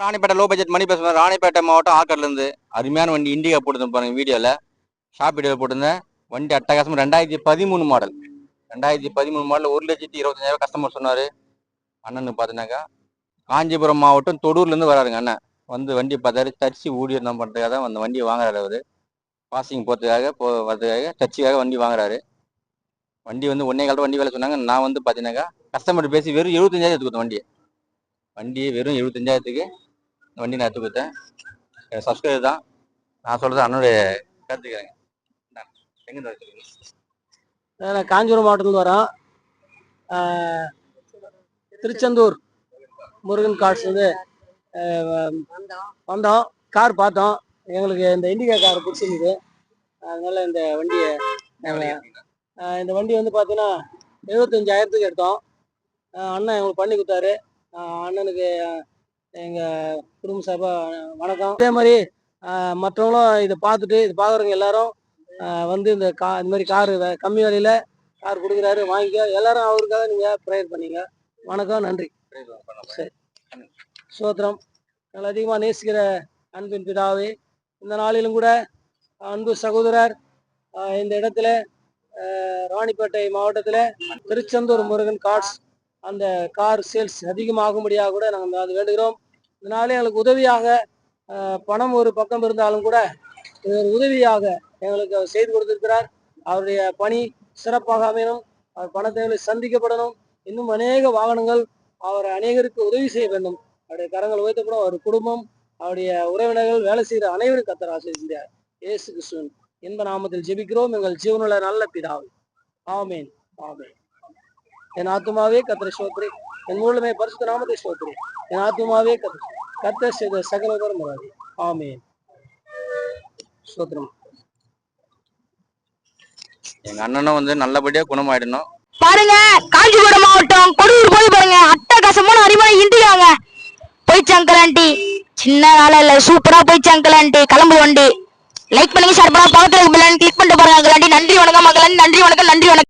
Ranipet low budget மணி பேசுகிறேன் ராணிப்பேட்டை மாவட்டம் ஆக்கர்லேருந்து அருமையான வண்டி இண்டிகா போட்டுருந்தேன் பாருங்க வீடியோவில் ஷாப் வீடியோவில் போட்டிருந்தேன். வண்டி அட்டகாசம் ரெண்டாயிரத்தி பதிமூணு மாடல் ரெண்டாயிரத்தி பதிமூணு மாடல் ஒரு லட்சத்தி இருபத்தஞ்சாயிரம் கஸ்டமர் சொன்னார். அண்ணன்னு பார்த்தீங்கன்னாக்கா காஞ்சிபுரம் மாவட்டம் தொடூர்லேருந்து வராருங்க அண்ணன். வந்து வண்டி பார்த்தாரு. தச்சு ஊழியர் தான் பண்ணுறதுக்காக தான் அந்த வண்டியை வாங்குறாரு அவர். பாசிங் போகிறதுக்காக போ வரதுக்காக டச்சுக்காக வண்டி வாங்குறாரு. வண்டி வந்து ஒன்னே காலத்தில் வண்டி வேலை சொன்னாங்க. நான் வந்து பார்த்தீங்கன்னாக்கா கஸ்டமர் பேசி வெறும் எழுபத்தஞ்சாயிரம் எடுத்து வண்டியை. வண்டியை வெறும் எழுபத்தஞ்சாயிரத்துக்கு இந்த வண்டி நான் எடுத்து கொடுத்தேன். சப்ஸ்கிரைபர் தான். நான் சொல்கிறது அண்ணனுடைய கருத்துக்கிறேங்க எங்கே வச்சுருக்கீங்க நான் காஞ்சிபுரம் மாவட்டத்துலேருந்து வரேன் திருச்செந்தூர் முருகன் காட்ஸ் வந்து வந்தோம். கார் பார்த்தோம். எங்களுக்கு இந்த இண்டிகா கார் பிடிச்சிருந்தது. அதனால் இந்த வண்டியை இந்த வண்டி வந்து பார்த்தீங்கன்னா எழுபத்தஞ்சாயிரத்துக்கு எடுத்தோம். அண்ணன் எங்களுக்கு பண்ணி கொடுத்தாரு. அண்ணனுக்கு எங்கள் குடும்ப சார்பாக வணக்கம். அதே மாதிரி மற்றவங்களும் இதை பார்த்துட்டு இது பார்க்குறவங்க எல்லாரும் வந்து இந்த கா இந்த மாதிரி காரு கம்மி விலையில் கார் கொடுக்குறாரு வாங்கிக்க. எல்லாரும் அவருக்காக நீங்கள் ப்ரேயர் பண்ணீங்க. வணக்கம் நன்றி. சரி. சோத்திரம் எங்களை அதிகமாக நேசிக்கிற அன்பின் பிதாவே இந்த நாளிலும் கூட அன்பு சகோதரர் இந்த இடத்துல ராணிப்பேட்டை மாவட்டத்தில் திருச்செந்தூர் முருகன் கார்ட்ஸ் அந்த கார் சேல்ஸ் அதிகமாகும்படியாக கூட நாங்கள் அது வேண்டுகிறோம். இதனால எங்களுக்கு உதவியாக பணம் ஒரு பக்கம் இருந்தாலும் கூட இது ஒரு உதவியாக எங்களுக்கு அவர் செய்து கொடுத்திருக்கிறார். அவருடைய பணி சிறப்பாக அமையணும். அவர் பணத்தை சந்திக்கப்படணும். இன்னும் அநேக வாகனங்கள் அவர் அநேகருக்கு உதவி செய்ய வேண்டும். அவருடைய கரங்கள் உயர்த்தப்படும். அவர் குடும்பம் அவருடைய உறவினர்கள் வேலை செய்கிற அனைவரும் கத்தர் ஆசிரியர் இயேசு கிருஷ்ணன் இன்ப நாமத்தில் ஜெபிக்கிறோம். எங்கள் ஜீவனுள்ள நல்ல பிதாவை. ஆமேன். ஆமேன். என் ஆத்துமாவே கத்திர சோத்ரி என் மூலமே பரிசுத்த நாமத்தை சோத்ரி என் ஆத்துமாவே கத்திர கத்தர் செய்த சகல வரும் ஆமேன். சோத்திரம் எங்க அண்ணனும் வந்து நல்லபடியா குணமாயிடணும். பாருங்க காஞ்சிபுரம் மாவட்டம் கொடூர் போய் பாருங்க. அட்டகாசமான அரிமனை இண்டிகாங்க போயிச்சு அங்கிள் ஆண்டி. சின்ன வேலை இல்ல சூப்பரா போயிச்சு அங்கிள் ஆண்டி. கிளம்பு வண்டி. லைக் பண்ணுங்க ஷேர் பண்ணுங்க பக்கத்துல கிளிக் பண்ணிட்டு பாருங்க அங்கிள் ஆண்டி நன்றி வணக்கம் மக்கள் நன்றி வணக்கம் நன்றி வணக்கம்.